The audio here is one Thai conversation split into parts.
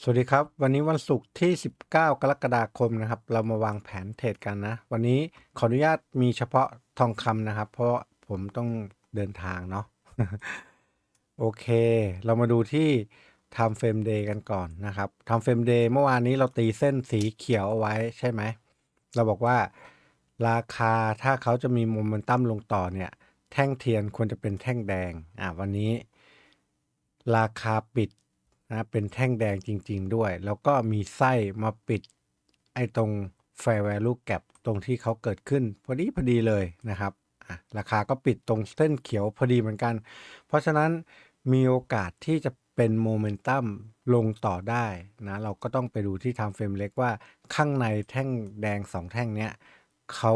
สวัสดีครับ วันนี้วันศุกร์ที่ 19 กรกฎาคมนะครับ เรามาวางแผนเทรดกันนะ วันนี้ขออนุญาตมีเฉพาะทองคำนะครับ เพราะผมต้องเดินทางเนาะโอเค เรามาดูที่ Time Frame Day กันก่อนนะครับ Time Frame Day เมื่อวานนี้เราตีเส้นสีเขียวเอาไว้ใช่ไหม เราบอกว่าราคาถ้าเขาจะมีโมเมนตัมลงต่อเนี่ย แท่งเทียนควรจะเป็นแท่งแดงอะวันนี้ ราคาปิด นะเป็นแท่งแดงจริง ๆ ด้วย แล้วก็มีไส้มาปิดไอ้ตรง fair value gap ตรงที่เขาเกิดขึ้น พอดีพอดีเลยนะครับราคาก็ปิดตรงเส้นเขียวพอดีเหมือนกัน เพราะฉะนั้นมีโอกาสที่จะเป็นโมเมนตัมลงต่อได้นะเราก็ต้องไปดูที่ time frame เล็กว่าข้างในแท่งแดงสองแท่งเนี้ยเขา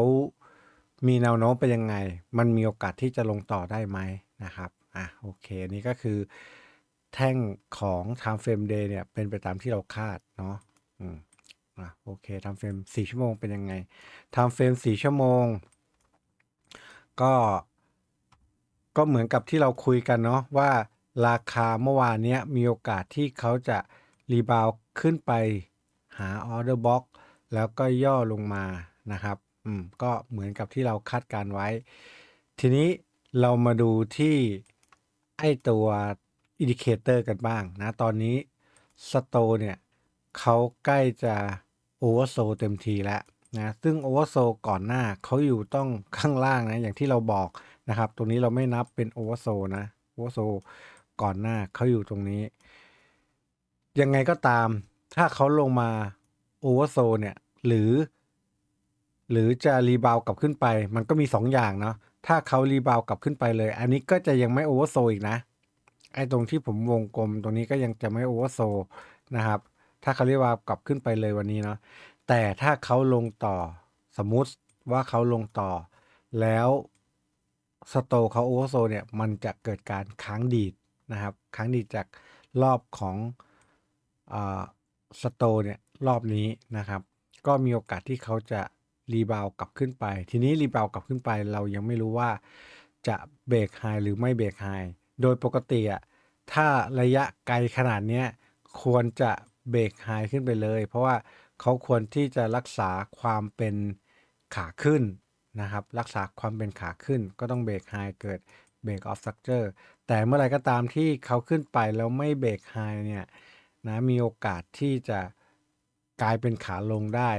มีแนวโน้มเป็นยังไง มันมีโอกาสที่จะลงต่อได้ไหมนะครับอะโอเคนี่ก็คือ แท่งของ time frame day เนี่ย เป็นไปตามที่เราคาดเนาะอืมอะโอเค time frame สี่ชั่วโมงเป็นยังไง time frame สี่ชั่วโมง ก็ ก็เหมือนกับที่เราคุยกันเนาะว่าราคาเมื่อวานเนี้ยมีโอกาสที่เขาจะรีบาวขึ้นไปหาออเดอร์บ็อกแล้วก็ย่อลงมานะครับอืมก็เหมือนกับที่เราคาดการไว้ ทีนี้เรามาดูที่ไอตัว อินดิเคเตอร์กันบ้างนะตอนนี้สโตเนี่ยเขาใกล้จะโอเวอร์โซเต็มทีแล้วนะซึ่งโอเวอร์โซก่อนหน้าเขาอยู่ต้องข้างล่างนะอย่างที่เราบอกนะครับ ตรงนี้เราไม่นับเป็นโอเวอร์โซนะโอเวอร์โซก่อนหน้าเขาอยู่ตรงนี้ ยังไงก็ตาม ถ้าเขาลงมาโอเวอร์โซเนี่ยหรือ หรือจะรีบาวกลับขึ้นไป มันก็มี2ออย่างเนาะถ้าเขารีบาวกลับขึ้นไปเลย อันนี้ก็จะยังไม่โอเวอร์โซอีกนะ ไอ้ตรงที่ผมวงกลมตรงนี้ก็ยังจะไม่โอเวอร์โซนะครับ ถ้าเขารีบาวกลับขึ้นไปเลยวันนี้เนาะแต่ถ้าเขาลงต่อสมมุติว่าเขาลงต่อ แล้วสโตเขาโอเวอร์โซเนี่ยมันจะเกิดการค้างดีดนะครับ ค้างดีดจากรอบของสโตเนี่ยรอบนี้นะครับ ก็มีโอกาสที่เขาจะรีบาวกลับขึ้นไป ทีนี้รีบาวกลับขึ้นไปเรายังไม่รู้ว่าจะเบรกไฮหรือไม่เบรกไฮโดยปกติอะ ถ้าระยะไกลขนาดเนี้ยควรจะเบรกไฮขึ้นไปเลย เพราะว่าเขาควรที่จะรักษาความเป็นขาขึ้นนะครับ รักษาความเป็นขาขึ้นก็ต้องเบรกไฮเกิดเบรกออฟสตรัคเจอร์แต่เมื่อไรก็ตามที่เขาขึ้นไปแล้วไม่เบรกไฮเนี่ยนะมีโอกาสที่จะกลายเป็นขาลงได้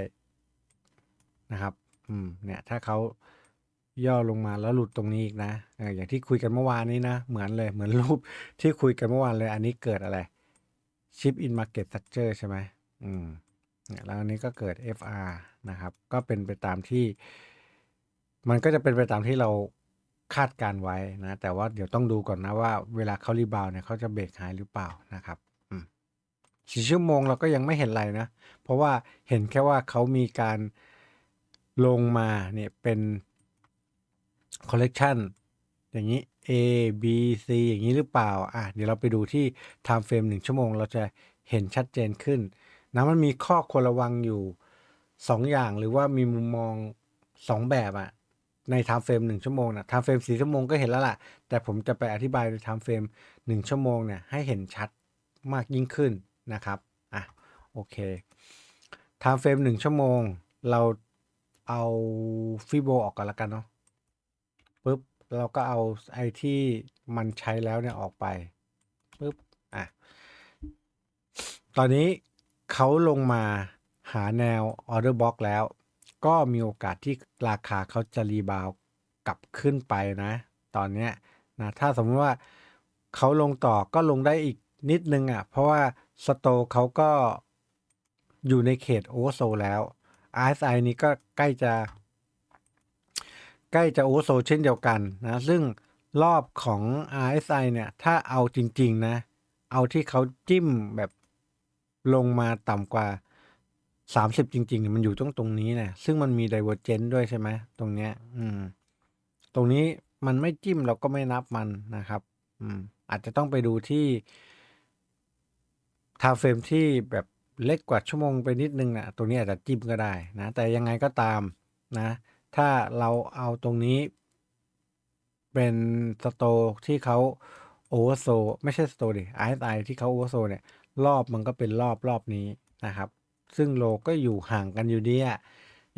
นะครับ อืมเนี่ยถ้าเขา ย่อลงมาแล้วหลุดตรงนี้อีกนะเอออย่างที่คุยกันเมื่อวานนี้นะ เหมือนเลยเหมือนรูปที่คุยกันเมื่อวานเลย อันนี้เกิดอะไรชิปอินมาร์เก็ตสักเจอร์ใช่ไหมอืมเนี่ยแล้วอันนี้ก็เกิด FR นะครับ ก็เป็นไปตามที่ มันก็จะเป็นไปตามที่เราคาดการไว้นะ แต่ว่าเดี๋ยวต้องดูก่อนนะว่าเวลาเขารีบาวเนี่ยเขาจะเบรกหายหรือเปล่านะครับสี่ชั่วโมงเราก็ยังไม่เห็นอะไรนะ เพราะว่าเห็นแค่ว่าเขามีการลงมาเนี่ยเป็น คอลเลกชันอย่างนี้ A B C อย่างนี้หรือเปล่า อะ เดี๋ยวเราไปดูที่ time frame หนึ่งชั่วโมง เราจะเห็นชัดเจนขึ้นนะมันมีข้อควรระวังอยู่ 2 อย่างหรือว่ามีมุมมอง 2 แบบอะใน time frame 1 ชั่วโมงนะ time frame 4 ชั่วโมงก็เห็นแล้วล่ะ แต่ผมจะไปอธิบายใน time frame 1 ชั่วโมงเนี่ยให้เห็นชัดมากยิ่งขึ้นนะครับ อะ โอเค time frame 1 ชั่วโมง เราเอาฟิโบออกก่อนละกันเนาะ ปุ๊บเราก็เอาไอ้ที่มันใช้แล้วเนี่ยออกไปปุ๊บอะตอนนี้เขาลงมาหาแนวออเดอร์บ็อกแล้ว ก็มีโอกาสที่ราคาเขาจะรีบาวกลับขึ้นไปนะ ตอนเนี้ยนะถ้าสมมติว่าเขาลงต่อก็ลงได้อีกนิดนึงอะ เพราะว่าสโตเขาก็อยู่ในเขตโอเวอร์โซแล้ว RSI นี้ก็ใกล้จะ ใกล้จะโอเวอร์โซเช่นเดียวกันนะซึ่งรอบของ RSI เนี่ย ถ้าเอาจริง ๆ นะ เอาที่เขาจิ้มแบบลงมาต่ำกว่า 30 จริง ๆ มันอยู่ตรงตรงนี้นะซึ่งมันมี divergence ด้วยใช่ไหมตรงเนี้ย อืม ตรงนี้มันไม่จิ้มเราก็ไม่นับมันนะครับ อืม อาจจะต้องไปดูที่ time frame ที่แบบเล็กกว่าชั่วโมงไปนิดนึงนะตรงนี้อาจจะจิ้มก็ได้นะ แต่ยังไงก็ตามนะ ถ้าเราเอาตรงนี้เป็นสโตที่เขาโอเวอร์โซไม่ใช่สโตดิ RSI ที่เขาโอเวอร์โซเนี่ย รอบมันก็เป็นรอบรอบนี้นะครับ ซึ่งโลก็อยู่ห่างกันอยู่ดีอะ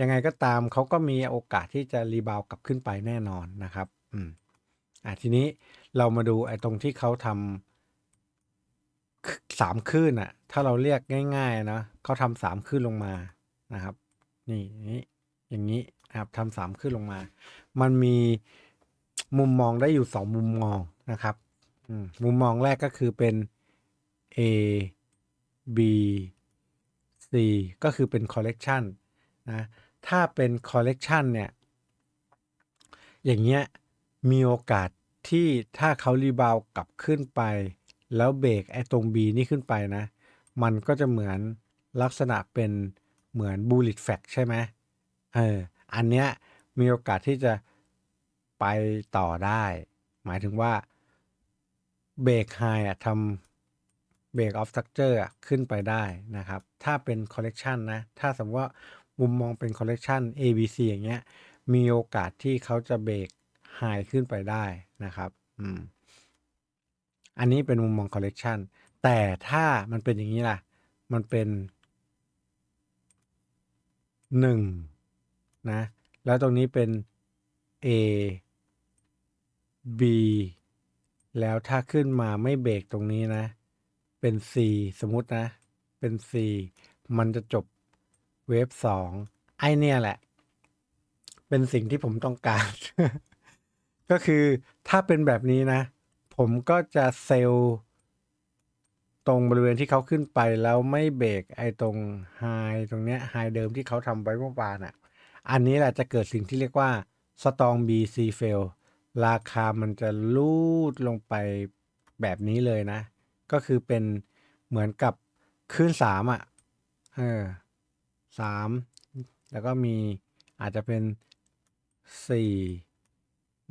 ยังไงก็ตามเขาก็มีโอกาสที่จะรีบาวกลับขึ้นไปแน่นอนนะครับ อืมอะทีนี้เรามาดูไอ้ตรงที่เขาทำสามคลื่นอะถ้าเราเรียกง่ายๆนะเขาทำสามคลื่นลงมานะครับ นี่นี่อย่างนี้ นะครับทำสามคลื่นลงมา มันมีมุมมองได้อยู่สองมุมมองนะครับมุมมองแรกก็คือเป็น A B C ก็คือเป็น collection นะถ้าเป็น collection เนี่ย อย่างเงี้ยมีโอกาสที่ถ้าเขารีบาวกลับขึ้นไป แล้วเบรกไอ้ตรง B นี่ขึ้นไปนะ มันก็จะเหมือนลักษณะเป็นเหมือน bullet fact ใช่ไหมเออ อันเนี้ยมีโอกาสที่จะไปต่อได้ หมายถึงว่าเบรกไฮอะทำเบรกออฟสตรัคเจอร์ขึ้นไปได้นะครับ ถ้าเป็นคอลเลกชันนะ ถ้าสมมติว่ามุมมองเป็นคอลเลกชัน A B C อย่างเงี้ย มีโอกาสที่เขาจะเบรกไฮขึ้นไปได้นะครับอืมอันนี้เป็นมุมมองคอลเลกชันแต่ถ้ามันเป็นอย่างนี้ล่ะ มันเป็นหนึ่ง นะ แล้วตรงนี้เป็น A B แล้วถ้าขึ้นมาไม่เบรกตรงนี้นะ เป็น C สมมตินะ เป็น C มันจะจบเวฟสองไอเนี่ยแหละ เป็นสิ่งที่ผมต้องการ ก็คือถ้าเป็นแบบนี้นะ ผมก็จะเซลตรงบริเวณที่เขาขึ้นไปแล้วไม่เบรกไอ้ตรงไฮตรงเนี้ยไฮเดิมที่เขาทำไว้เมื่อวานอะ อันนี้แหละจะเกิดสิ่งที่เรียกว่า strong BC fail ราคามันจะลูดลงไปแบบนี้เลยนะ ก็คือเป็นเหมือนกับขึ้นสามอะเออสามแล้วก็มีอาจจะเป็นสี่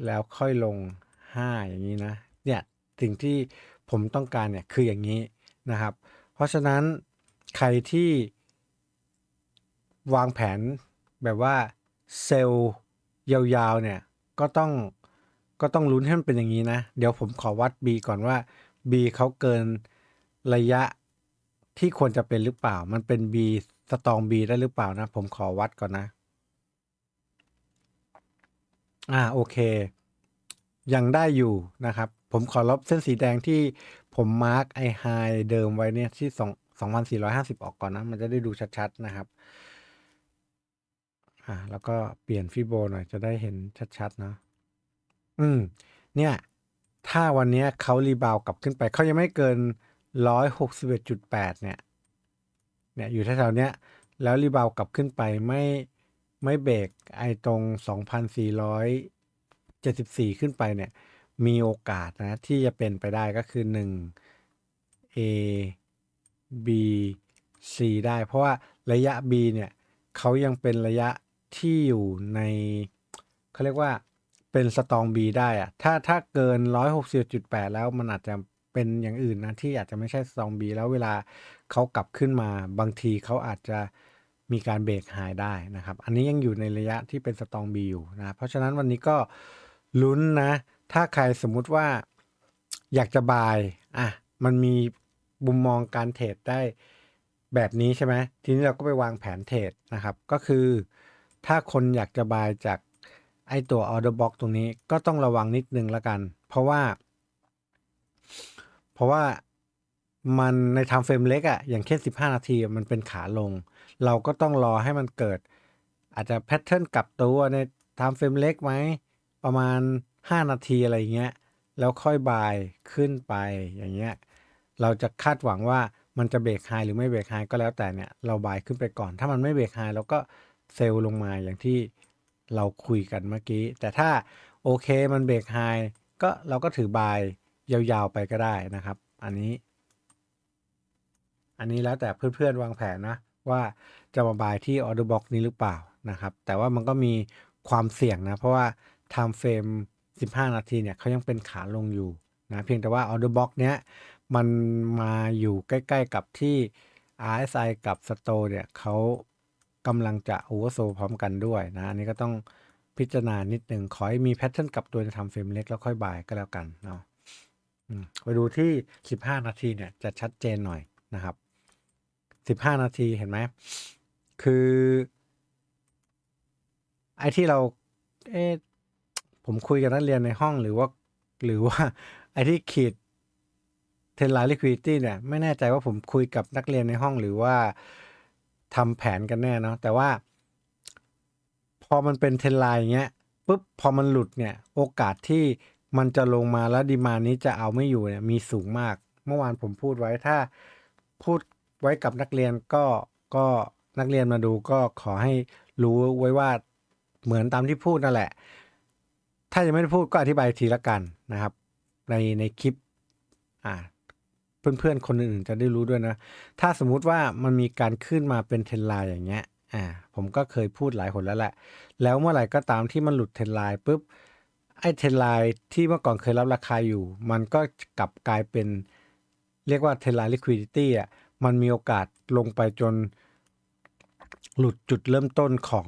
แล้วค่อยลงห้าอย่างนี้นะเนี่ยสิ่งที่ผมต้องการเนี่ยคืออย่างนี้นะครับ เพราะฉะนั้นใครที่วางแผน แบบว่าเซลล์ยาวๆเนี่ยก็ต้องก็ต้องลุ้นให้มันเป็นอย่างนี้นะ เดี๋ยวผมขอวัด B ก่อนว่า B เขาเกินระยะที่ควรจะเป็นหรือเปล่า มันเป็น B สตอง B ได้หรือเปล่านะ ผมขอวัดก่อนนะ อ่าโอเค ยังได้อยู่นะครับ ผมขอลบเส้นสีแดงที่ผมมาร์กไอไฮเดิมไว้เนี่ยที่สองสองพันสี่ร้อยห้าสิบออกก่อนนะ มันจะได้ดูชัดๆนะครับ อ่าแล้วก็เปลี่ยนฟิโบหน่อยจะได้เห็นชัดๆเนาะอืม เนี่ย ถ้าวันนี้เขารีบาวกลับขึ้นไป เขายังไม่เกินร้อยหกสิบเอ็ดจุดแปดเนี่ย เนี่ยอยู่แถวๆเนี้ย แล้วรีบาวกลับขึ้นไปไม่ไม่เบรกไอตรงสองพันสี่ร้อยเจ็ดสิบสี่ขึ้นไปเนี่ย มีโอกาสนะ ที่จะเป็นไปได้ก็คือหนึ่ง A B C ได้ เพราะว่าระยะ B เนี่ยเขายังเป็นระยะ ที่อยู่ในเขาเรียกว่าเป็นสตอง B ได้อะถ้าถ้าเกิน 160.8 แล้วมันอาจจะเป็นอย่างอื่นนะที่อาจจะไม่ใช่สตอง B แล้วเวลาเขากลับขึ้นมาบางทีเขาอาจจะมีการเบรกไฮได้นะครับ อันนี้ยังอยู่ในระยะที่เป็นสตอง B อยู่นะ เพราะฉะนั้นวันนี้ก็ลุ้นนะ ถ้าใครสมมุติว่าอยากจะบายอะมันมีมุมมองการเทรดได้แบบนี้ใช่ไหมทีนี้เราก็ไปวางแผนเทรดนะครับ ก็คือ ถ้าคนอยากจะบายจากไอตัว order box ตรงนี้ก็ต้องระวังนิดนึงละกัน เพราะว่า เพราะว่ามันในไทม์เฟรมเล็กอะอย่างเช่น15นาทีมันเป็นขาลง เราก็ต้องรอให้มันเกิด อาจจะแพทเทิร์นกลับตัวในไทม์เฟรมเล็กไหม ประมาณ 5 นาทีอะไรเงี้ย แล้วค่อยบายขึ้นไปอย่างเงี้ย เราจะคาดหวังว่ามันจะเบรกไฮหรือไม่เบรกไฮก็แล้วแต่เนี่ย เราบายขึ้นไปก่อน ถ้ามันไม่เบรกไฮเราก็ เซลล์ลงมาอย่างที่เราคุยกันเมื่อกี้ แต่ถ้าโอเคมันเบรกไฮก็เราก็ถือบายยาวๆไปก็ได้นะครับ อันนี้ อันนี้แล้วแต่เพื่อนๆวางแผนนะ ว่าจะมาบายที่ order box นี้หรือเปล่านะครับ แต่ว่ามันก็มีความเสี่ยงนะ เพราะว่า time frame 15 นาทีเนี่ยเขายังเป็นขาลงอยู่นะเพียงแต่ว่า order box เนี้ยมันมาอยู่ใกล้ ๆกับที่ RSI กับ Store เนี่ยเขา กำลังจะ oversold พร้อมกันด้วยนะ อันนี้ก็ต้องพิจารณานิดหนึ่งขอให้มีแพทเทิร์นกลับตัวในทำเฟรมเล็กแล้วค่อยบายก็แล้วกันเนาะไปดูที่ 15 นาทีเนี่ยจะชัดเจนหน่อยนะครับสิบห้านาทีเห็นไหม คือ ไอ้ที่เรา เอ๊ะผมคุยกับนักเรียนในห้องหรือว่า หรือว่า ไอ้ที่ขีดเทนไลน์ liquidity เนี่ย ไม่แน่ใจว่าผมคุยกับนักเรียนในห้องหรือว่า ทำแผนกันแน่เนาะแต่ว่า พอมันเป็นเทนไลน์อย่างเงี้ยปุ๊บพอมันหลุดเนี่ย โอกาสที่มันจะลงมาแล้วดีมานี้จะเอาไม่อยู่เนี่ยมีสูงมาก เมื่อวานผมพูดไว้ถ้าพูดไว้กับนักเรียนก็ก็นักเรียนมาดูก็ขอให้รู้ไว้ว่าเหมือนตามที่พูดนั่นแหละ ถ้ายังไม่ได้พูดก็อธิบายทีละกันนะครับ ในในคลิปอ่า เพื่อนๆ คนอื่นๆ จะได้รู้ด้วยนะ ถ้าสมมุติว่ามันมีการขึ้นมาเป็นเทรนไลน์อย่างเงี้ย อ่า ผมก็เคยพูดหลายคนแล้วแหละ แล้วเมื่อไหร่ก็ตามที่มันหลุดเทรนไลน์ปุ๊บ ไอ้เทรนไลน์ที่เมื่อก่อนเคยรับราคาอยู่ มันก็กลับกลายเป็น เรียกว่าเทรนไลน์ liquidity อะ มันมีโอกาสลงไปจน หลุดจุดเริ่มต้นของ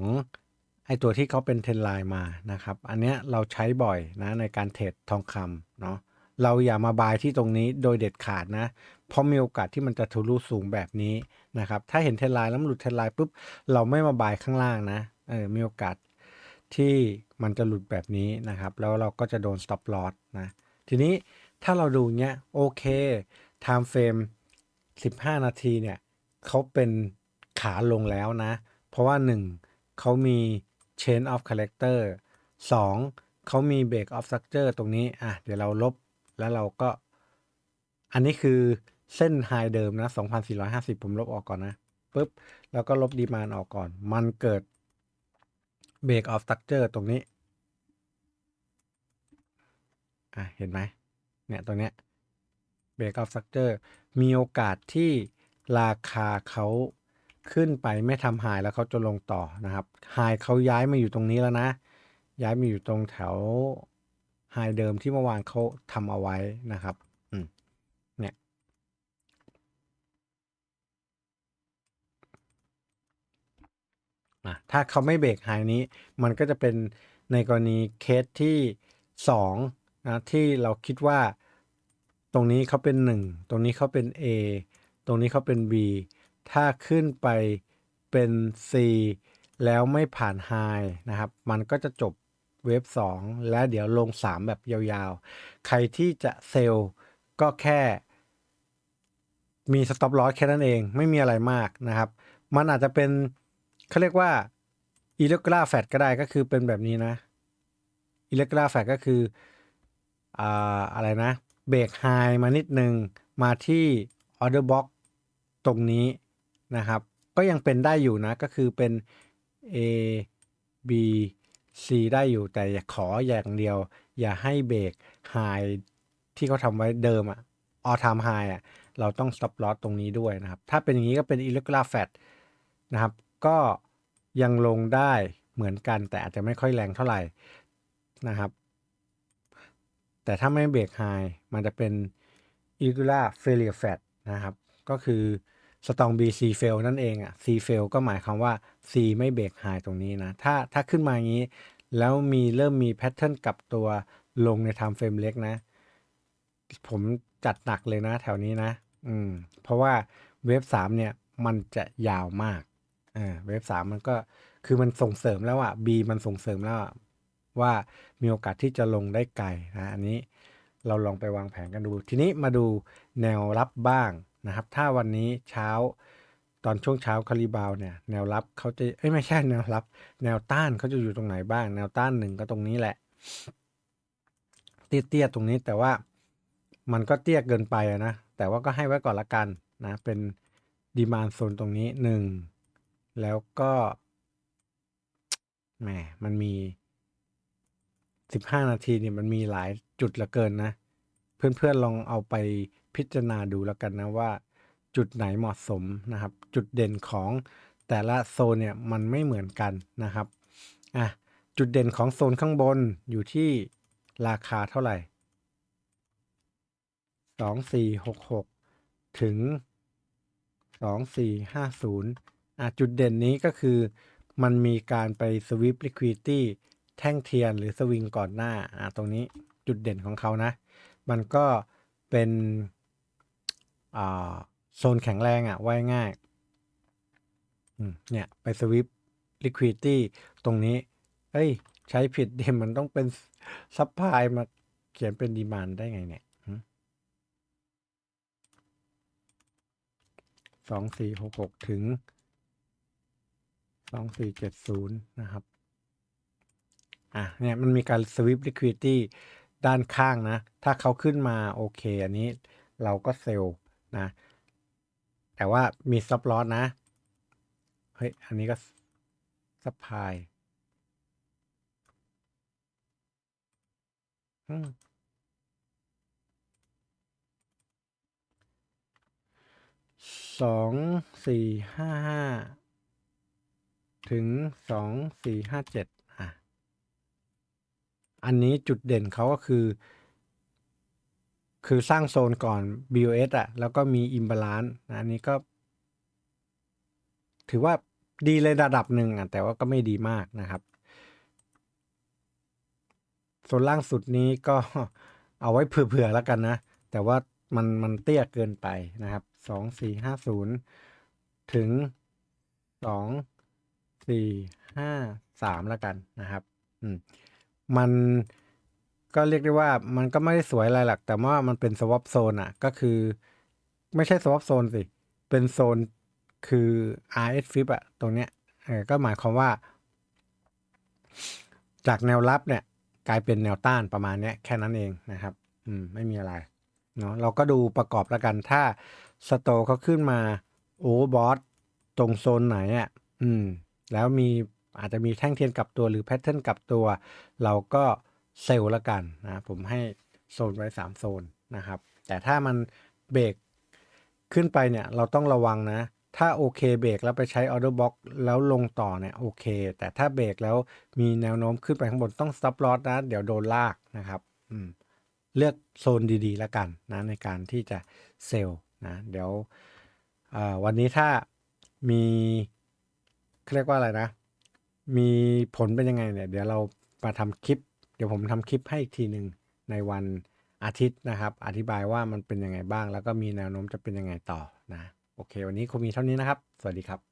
ไอตัวที่เขาเป็นเทรนไลน์มานะครับ อันเนี้ยเราใช้บ่อยนะในการเทรดทองคำเนาะ เราอย่ามาบายที่ตรงนี้โดยเด็ดขาดนะ เพราะมีโอกาสที่มันจะทะลุสูงแบบนี้นะครับ ถ้าเห็นเทรนไลน์แล้วมันหลุดเทรนไลน์ปุ๊บเราไม่มาบายข้างล่างนะเออมีโอกาสที่มันจะหลุดแบบนี้นะครับ แล้วเราก็จะโดน stop loss นะ ทีนี้ถ้าเราดูเนี้ยโอเค time frame 15 นาทีเนี่ยเขาเป็นขาลงแล้วนะ เพราะว่า 1เขามี chain of character 2เขามี break of structure ตรงนี้ อะ เดี๋ยวเราลบ แล้วเราก็ อันนี้คือเส้น high เดิมนะ 2,450 ผมลบออกก่อนนะปุ๊บ แล้วก็ลบดีมานออกก่อน มันเกิด break of structure ตรงนี้ อะ เห็นไหม เนี่ยตรงเนี้ย break of structure มีโอกาสที่ราคาเขาขึ้นไปไม่ทำ high แล้วเขาจะลงต่อนะครับ high เขาย้ายมาอยู่ตรงนี้แล้วนะ ย้ายมาอยู่ตรงแถว high เดิมที่เมื่อวานเขาทำเอาไว้นะครับอืมเนี่ยถ้าเขาไม่เบรกไฮนี้มันก็จะเป็นในกรณีเคสที่สองนะที่เราคิดว่าตรงนี้เขาเป็น 1 ตรงนี้เขาเป็น A ตรงนี้เขาเป็น B ถ้าขึ้นไปเป็น C แล้วไม่ผ่านไฮนะครับ มันก็จะจบ เวฟ2และเดี๋ยวลง 3 แบบยาวๆ ใครที่จะเซลล์ก็แค่ มีสต็อปลอสแค่นั้นเองไม่มีอะไรมากนะครับ มันอาจจะเป็นเขาเรียกว่า irregular fat ก็ได้ก็คือเป็นแบบนี้นะ irregular fat ก็คืออ่าอะไรนะเบรกไฮมานิดนึง มาที่ order box ตรงนี้นะครับ ก็ยังเป็นได้อยู่นะ ก็คือเป็น A B C ได้อยู่แต่อย่าขออย่างเดียว อย่าให้เบรกไฮที่เขาทำไว้เดิมอะ all time high อะเราต้อง stop loss ตรงนี้ด้วยนะครับ ถ้าเป็นอย่างนี้ก็เป็น irregular fat นะครับ ก็ยังลงได้เหมือนกันแต่อาจจะไม่ค่อยแรงเท่าไหร่นะครับ แต่ถ้าไม่เบรกไฮมันจะเป็น irregular failure fat นะครับ ก็คือ strong B C fail นั่นเองอะ C fail ก็หมายความว่า C ไม่เบรกไฮตรงนี้นะ ถ้าถ้าขึ้นมาอย่างนี้ แล้วมีเริ่มมีแพทเทิร์นกลับตัวลงใน time frame เล็กนะ ผมจัดหนักเลยนะแถวนี้นะ อืม เพราะว่าเวฟสามเนี่ยมันจะยาวมากอ่าเวฟสามมันก็คือมันส่งเสริมแล้วอะ B มันส่งเสริมแล้วว่ามีโอกาสที่จะลงได้ไกลนะ อันนี้เราลองไปวางแผนกันดู ทีนี้มาดูแนวรับบ้าง นะครับ ถ้าวันนี้เช้าตอนช่วงเช้าคาริบาวเนี่ยแนวรับเขาจะเอ้ยไม่ใช่แนวรับ แนวต้านเขาจะอยู่ตรงไหนบ้าง แนวต้านหนึ่งก็ตรงนี้แหละ เตี้ยๆตรงนี้แต่ว่ามันก็เตี้ยเกินไปนะ แต่ว่าก็ให้ไว้ก่อนละกันนะ เป็นดีมานโซนตรงนี้หนึ่งแล้วก็แหมมันมีสิบห้านาทีเนี่ยมันมีหลายจุดเหลือเกินนะ เพื่อนๆลองเอาไป พิจารณาดูแล้วกันนะว่า จุดไหนเหมาะสมนะครับ จุดเด่นของแต่ละโซนเนี่ยมันไม่เหมือนกันนะครับอะจุดเด่นของโซนข้างบนอยู่ที่ราคาเท่าไหร่สองสี่หกหกถึงสองสี่ห้าศูนย์อะจุดเด่นนี้ก็คือมันมีการไปสวิป liquidity แท่งเทียนหรือสวิงก่อนหน้าอะตรงนี้จุดเด่นของเขานะ มันก็เป็น โซนแข็งแรงอะ่ะว่ายง่ายเนี่ย ไปสวิป liquidity ตรงนี้ เอ้ย ใช้ผิดเดมมันต้องเป็นซัพพลายมาเขียนเป็นดีมานได้ไงเนี่ยสองสี่หกหกถึงสองสี่เจ็ดศูนย์นะครับ อะ เนี่ย มันมีการสวิป liquidity ด้านข้างนะ ถ้าเขาขึ้นมา โอเค อันนี้เราก็เซลล์ นะ แต่ว่ามีซับลอสนะ เฮ้ย อันนี้ก็ซัพพลายสองสี่ห้าห้าถึงสองสี่ห้าเจ็ดอะ อันนี้จุดเด่นเขาก็คือ คือสร้างโซนก่อน BOS อะ แล้วก็มี imbalance นะอันนี้ก็ ถือว่าดีเลยระดับหนึ่งอะ แต่ว่าก็ไม่ดีมากนะครับโซนล่างสุดนี้ก็เอาไว้เผื่อๆแล้วกันนะ แต่ว่ามันมันเตี้ยเกินไปนะครับสองสี่ห้าศูนย์ถึงสองสี่ห้าสามแล้วกันนะครับ อืม มัน ก็เรียกได้ว่ามันก็ไม่ได้สวยอะไรหรอกแต่ว่ามันเป็นสวอปโซนอะ ก็คือ ไม่ใช่สวอปโซนสิ เป็นโซนคือ RS flip อะตรงเนี้ยก็หมายความว่า จากแนวรับเนี่ย กลายเป็นแนวต้านประมาณเนี้ยแค่นั้นเองนะครับ อืม ไม่มีอะไรเนาะเราก็ดูประกอบแล้วกันถ้าสโตเขาขึ้นมาโอ้บอสตรงโซนไหนอะอืม แล้วมีอาจจะมีแท่งเทียนกลับตัวหรือแพทเทิร์นกลับตัว เราก็ เซลล์ละกันนะผมให้โซนไว้ 3 โซนนะครับ แต่ถ้ามันเบรกขึ้นไปเนี่ยเราต้องระวังนะ ถ้าโอเคเบรกแล้วไปใช้ออเดอร์บ็อกแล้วลงต่อเนี่ยโอเค แต่ถ้าเบรกแล้วมีแนวโน้มขึ้นไปข้างบนต้องสต็อปลอสนะ เดี๋ยวโดนลากนะครับอืมเลือกโซนดีๆแล้วกันนะในการที่จะเซลล์นะเดี๋ยววันนี้ถ้ามีเรียกว่าอะไรนะ มีผลเป็นยังไงเนี่ย เดี๋ยวเรามาทำคลิป ดี๋ยวผมทำคลิปให้อีกทีหนึ่งในวันอาทิตย์นะครับ อธิบายว่ามันเป็นยังไงบ้าง แล้วก็มีแนวโน้มจะเป็นยังไงต่อนะ โอเค วันนี้คงมีเท่านี้นะครับ สวัสดีครับ